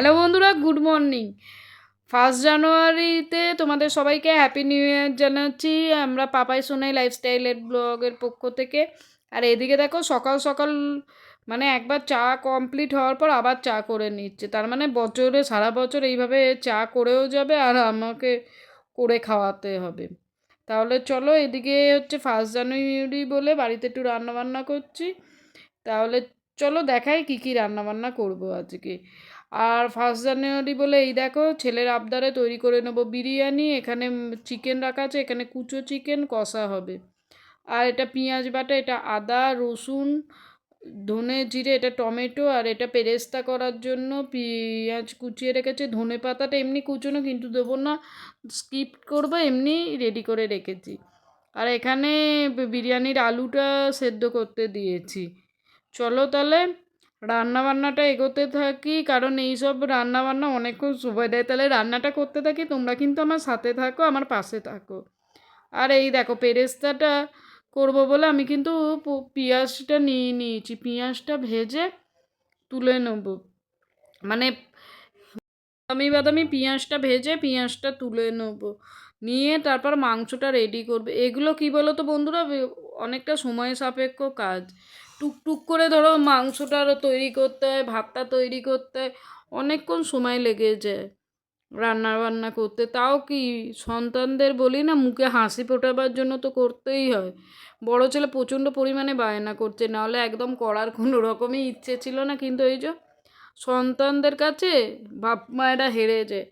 Hello বন্ধুরা, good morning. First জানুয়ারিতে তোমাদের সবাইকে হ্যাপি নিউ ইয়ার জানাচ্ছি। আমরা পাপাই সোনাই লাইফস্টাইলের ব্লগের পক্ষ থেকে। আর এদিকে দেখো, সকাল সকাল মানে একবার চা কমপ্লিট হওয়ার পর আবার চা করে নিচ্ছে। তার মানে বছরে, সারা বছর এইভাবে চা করেও যাবে আর আমাকে করে খাওয়াতে হবে। তাহলে চলো, এদিকে হচ্ছে ফার্স্ট জানুয়ারি বলে বাড়িতে একটু রান্নাবান্না করছি। তাহলে চলো দেখাই কী কী রান্নাবান্না করব আজকে। আর ফার্স্ট জানুয়ারি বলে, এই দেখো, ছেলের আবদারে তৈরি করে নেব বিরিয়ানি, এখানে চিকেন রাখা আছে, এখানে কুচো চিকেন কষা হবে। আর এটা পেঁয়াজ বাটা, এটা আদা, রসুন, ধনে জিরে, এটা টমেটো, আর এটা পেরেস্তা করার জন্য পেঁয়াজ কুচিয়ে রেখেছে। ধনে পাতাটা এমনি কুচোনো, কিন্তু দেবো না স্কিপ করব, এমনি রেডি করে রেখেছি। আর এখানে বিরিয়ানির আলুটা সেদ্ধ করতে দিয়েছি। চলো তাহলে রান্নাবান্নাটা এগোতে থাকি, কারণ এইসব রান্নাবান্না অনেকক্ষণ সময় দেয়। তাহলে রান্নাটা করতে থাকি, তোমরা কিন্তু আমার সাথে থাকো, আমার পাশে থাকো। আর এই দেখো, পেরেস্তাটা করব বলে আমি কিন্তু পেঁয়াজটা নিয়ে নিয়েছি। পেঁয়াজটা ভেজে তুলে নেব। মানে বাদামি বাদামি পেঁয়াজটা ভেজে পেঁয়াজটা তুলে নেব। নিয়ে তারপর মাংসটা রেডি করবে। এগুলো কি বলো তো বন্ধুরা অনেকটা সময় সাপেক্ষ কাজ। টুকটুক করে ধরো মাংসটা তৈরি করতে হয়, ভাতটা তৈরি করতে হয়, অনেকক্ষণ সময় লেগে যায় রান্না বান্না করতে। তাও কি সন্তানদের বলি না, মুখে হাসি ফোটাবার জন্য তো করতেই হয়। বড় ছেলে প্রচণ্ড পরিমাণে বায়না করছে, নাহলে একদম করার কোনো রকমই ইচ্ছে ছিল না। কিন্তু এই যে সন্তানদের কাছে বাপ মায়েরা হেরে যায়।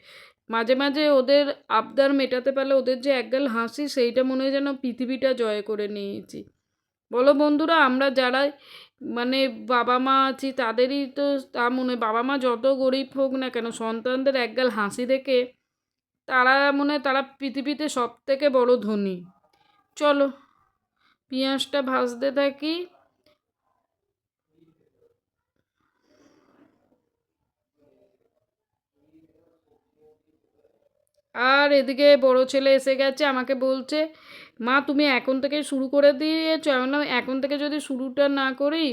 মাঝে মাঝে ওদের আবদার মেটাতে পারলে ওদের যে একগাল হাসি, সেইটা মনে হয় যেন পৃথিবীটা জয় করে নিয়েছি। বলো বন্ধুরা, আমরা যারা মানে বাবা মা আছি, তাদেরই তো তা মনে বাবা মা যত গরিব হোক না কেন, সন্তানদের একগাল হাসি দেখে তারা মনে তারা পৃথিবীতে সব থেকে বড় ধনী। চলো, পেঁয়াজটা ভাজতে থাকি। আর এদিকে বড় ছেলে এসে গেছে, আমাকে বলছে, মা, তুমি এখন থেকে শুরু করে দিয়েছ। আমি বললাম, এখন থেকে যদি শুরুটা না করি,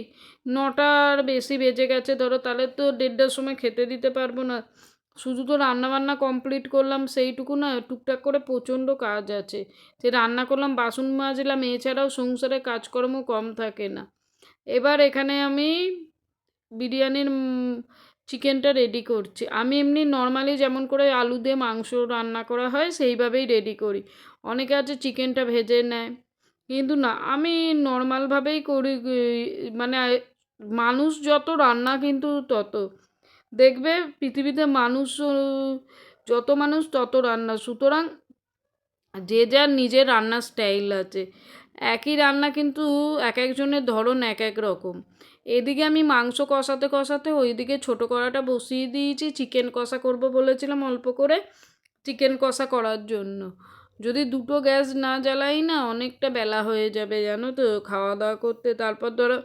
নটার বেশি বেজে গেছে, ধরো, তাহলে তো দেড়টার সময় খেতে দিতে পারব না। শুধু তো রান্নাবান্না কমপ্লিট করলাম, সেইটুকু না, টুকটাক করে প্রচণ্ড কাজ আছে। সে রান্না করলাম, বাসন মাজলাম, এছাড়াও সংসারে কাজকর্ম কম থাকে না। এবার এখানে আমি বিরিয়ানির চিকেনটা রেডি করছি। আমি এমনি নর্মালি যেমন করে আলু দিয়ে মাংস রান্না করা হয়, সেইভাবেই রেডি করি। অনেকে আছে চিকেনটা ভেজে নেয়। কিন্তু না, আমি নর্মালভাবেই করি মানে মানুষ যত রান্না কিন্তু তত। দেখবে পৃথিবীতে মানুষ যত মানুষ তত রান্না। সুতরাং যে যার নিজের রান্নার স্টাইল আছে। একই রান্না কিন্তু এক একজনের ধরন এক এক রকম। এদিকে আমি মাংস কষাতে কষাতে ওইদিকে ছোটো কড়াটা বসিয়ে দিয়েছি, চিকেন কষা করব বলেছিলাম অল্প করে, চিকেন কষা করার জন্য। যদি দুটো গ্যাস না জ্বালাই না অনেকটা বেলা হয়ে যাবে, জানো তো, খাওয়া দাওয়া করতে। তারপর ধরো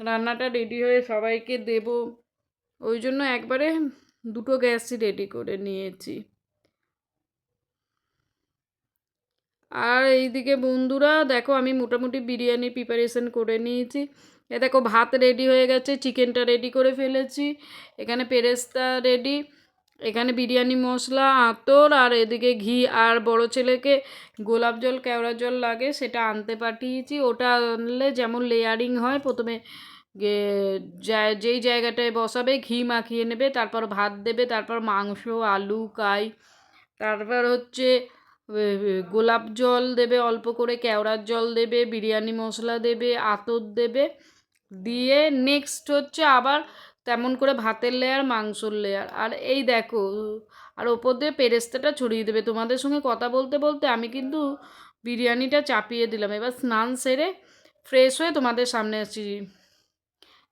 রান্নাটা রেডি হয়ে সবাইকে দেব। ওই জন্য একবারে দুটো গ্যাসই রেডি করে নিয়েছি। আর এইদিকে বন্ধুরা, দেখো আমি মোটামুটি বিরিয়ানি প্রিপারেশন করে নিয়েছি। এ দেখো ভাত রেডি হয়ে গেছে চিকেনটা রেডি করে ফেলেছি। এখানে পেরেস্তা রেডি এখানে বিরিয়ানি মশলা, আতর, আর এদিকে ঘি। আর বড় ছেলেকে গোলাপ জল, কেওড়া জল লাগে, সেটা আনতে পাঠিয়েছি। ওটা আনলে যেমন লেয়ারিং হয়, প্রথমে যেই জায়গাটায় বসাবে, ঘি মাখিয়ে নেবে, তারপর ভাত দেবে, তারপর মাংস, আলু, কাই, তারপর হচ্ছে গোলাপ জল দেবে, অল্প করে কেওড়ার জল দেবে, বিরিয়ানি মশলা দেবে, আতর দেবে। দিয়ে নেক্সট হচ্ছে আবার তেমন করে ভাতের লেয়ার মাংসর লেয়ার আর এই দেখো, আর ওপর দিয়ে পেরেস্তাটা ছড়িয়ে দেবে। তোমাদের সঙ্গে কথা বলতে বলতে আমি কিন্তু বিরিয়ানিটা চাপিয়ে দিলাম। এবার স্নান সেরে ফ্রেশ হয়ে তোমাদের সামনে আসছি।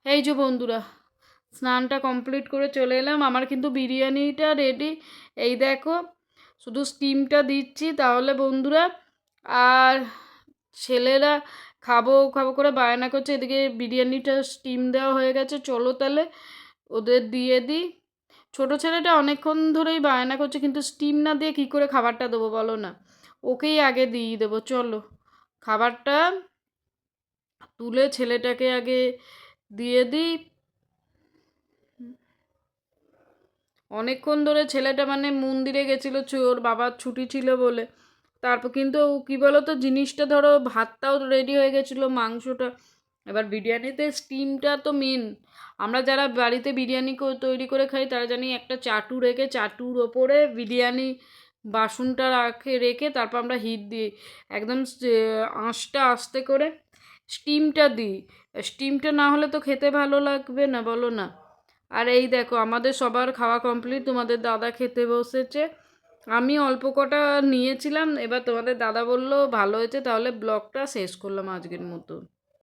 এই যে বন্ধুরা, স্নানটা কমপ্লিট করে চলে এলাম। আমার কিন্তু বিরিয়ানিটা রেডি এই দেখো শুধু স্টিমটা দিচ্ছি তাহলে বন্ধুরা, আর ছেলেরা খাব খাব করে বায়না করছে, এদিকে বিরিয়ানিটা স্টিম দেওয়া হয়ে গেছে, চলো তাহলে ওদের দিয়ে দিই ছোটো ছেলেটা অনেকক্ষণ ধরেই বায়না করছে, কিন্তু স্টিম না দিয়ে কী করে খাবারটা দেবো বলো না? ওকেই আগে দিয়ে দেবো, চলো। খাবারটা তুলে ছেলেটাকে আগে দিয়ে দিই। অনেকক্ষণ ধরে ছেলেটা মানে মন্দিরে গেছিল ওর বাবার ছুটি ছিল বলে। তারপর কিন্তু কী বলো তো জিনিসটা ধরো, ভাতটাও রেডি হয়ে গেছিল, মাংসটা। এবার বিরিয়ানিতে স্টিমটা তো মেন আমরা যারা বাড়িতে বিরিয়ানি তৈরি করে খাই, তারা জানি একটা চাটু রেখে, চাটুর ওপরে বিরিয়ানি বাসনটা রাখে, রেখে তারপর আমরা হিট দিই। একদম আঁশটা আস্তে করে স্টিমটা দিই। স্টিমটা না হলে তো খেতে ভালো লাগবে না, বলো না। আর এই দেখো, আমাদের সবার খাওয়া কমপ্লিট তোমাদের দাদা খেতে বসেছে। আমি অল্প কটা নিয়েছিলাম, এবার তোমাদের দাদা বলল, ভালো হয়েছে, তাহলে ব্লগটা শেষ করলাম আজকের মতো